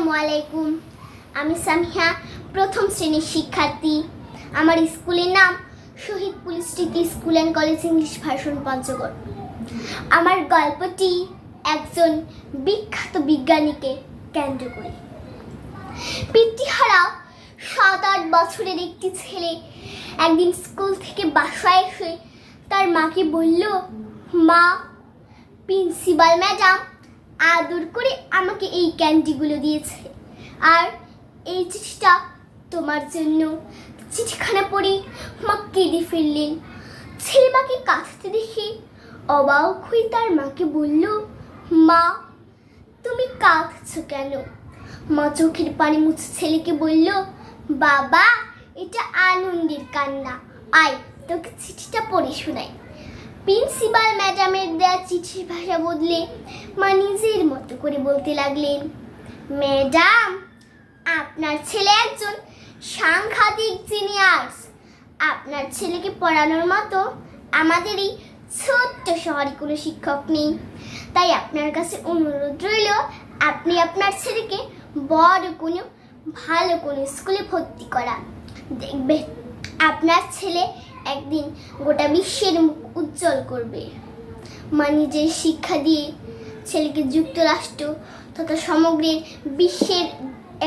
আসসালামু আলাইকুম। আমি সামিহা, প্রথম শ্রেণির শিক্ষার্থী। আমার স্কুলের নাম Shahid police Smriti school and college English ভাষণ পঞ্চগড়। আমার গল্পটি একজন বিখ্যাত বিজ্ঞানীকে কেন্দ্র করে। পিতৃহারা সাত আট বছরের একটি ছেলে একদিন স্কুল থেকে বাসায় এসে তার মাকে বলল, মা, প্রিন্সিপাল, ম্যাডাম আদর করে আমাকে এই ক্যান্ডিগুলো দিয়েছে। আর এই চিঠিটা তোমার জন্য। চিঠিখানা পড়ে মা কেঁদে ফেললেন। ছেলে মাকে কাঁদতে দেখে অবাক হয়ে তার মাকে বলল, মা, তুমি কাঁদছো কেন? মা চোখের পানি মুছে ছেলেকে বলল, বাবা, এটা আনন্দের কান্না। আয়, তোকে চিঠিটা পড়ে শোনাই। প্রিন্সিপাল ম্যাডামের দেয়া চিঠির ভাষা বদলে মা নিজের মতো করে বলতে লাগলেন, ম্যাডাম, আপনার ছেলে একজন সাংঘাতিক জিনিয়ার্স আপনার ছেলেকে পড়ানোর মতো আমাদের এই ছোট্ট শহরে কোনো শিক্ষক নেই। তাই আপনার কাছে অনুরোধ রইল, আপনি আপনার ছেলেকে বড় কোনো, ভালো কোনো স্কুলে ভর্তি করা দেখবে আপনার ছেলে একদিন গোটা বিশ্বের মুখ উজ্জ্বল করবে। মা নিজের শিক্ষা দিয়ে ছেলেকে যুক্তরাষ্ট্র তথা সমগ্রের বিশ্বের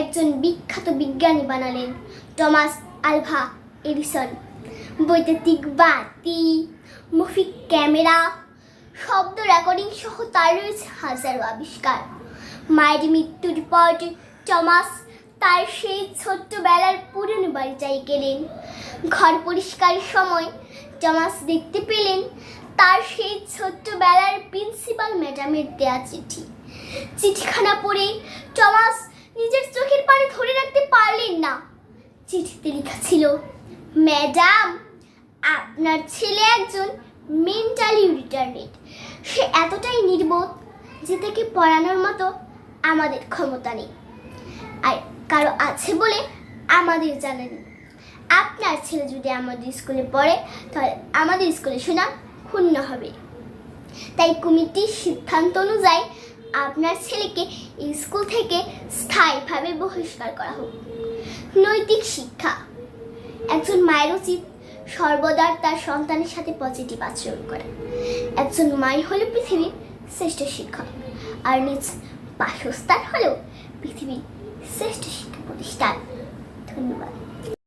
একজন বিখ্যাত বিজ্ঞানী বানালেন টমাস আলভা এডিসন। বৈদ্যুতিক বাতি মুফিক ক্যামেরা, শব্দ রেকর্ডিং সহ তার রয়েছে হাজারো আবিষ্কার। মায়ের মৃত্যুর পর টমাস তার সেই ছোট্টবেলার পুরনো বাড়িটাই গেলেন ঘর পরিষ্কারের সময় টমাস দেখতে পেলেন তার সেই ছোট্টবেলার প্রিন্সিপাল ম্যাডামের দেয়া চিঠি। চিঠিখানা পড়ে টমাস নিজের চোখের পানি ধরে রাখতে পারলেন না। চিঠিতে লেখা ছিল, ম্যাডাম, আপনার ছেলে একজন মেন্টালি রিটার্নেড। সে এতটাই নির্বোধ যে তাকে পড়ানোর মতো আমাদের ক্ষমতা নেই। আর কারও আছে বলে আমাদের জানা নেই। আপনার ছেলে যদি আমাদের স্কুলে পড়ে, তাহলে আমাদের স্কুলে সুনাম ক্ষুণ্ণ হবে। তাই কমিটির সিদ্ধান্ত অনুযায়ী আপনার ছেলেকে স্কুল থেকে স্থায়ীভাবে বহিষ্কার করা হোক। নৈতিক শিক্ষা। একজন মায়ের উচিত সর্বদা তার সন্তানের সাথে পজিটিভ আচরণ করে। একজন মাই হলো পৃথিবীর শ্রেষ্ঠ শিক্ষক। আর নিজ বাসস্থান হলো পৃথিবীর শ্রেষ্ঠ শিক্ষা প্রতিষ্ঠান। ধন্যবাদ।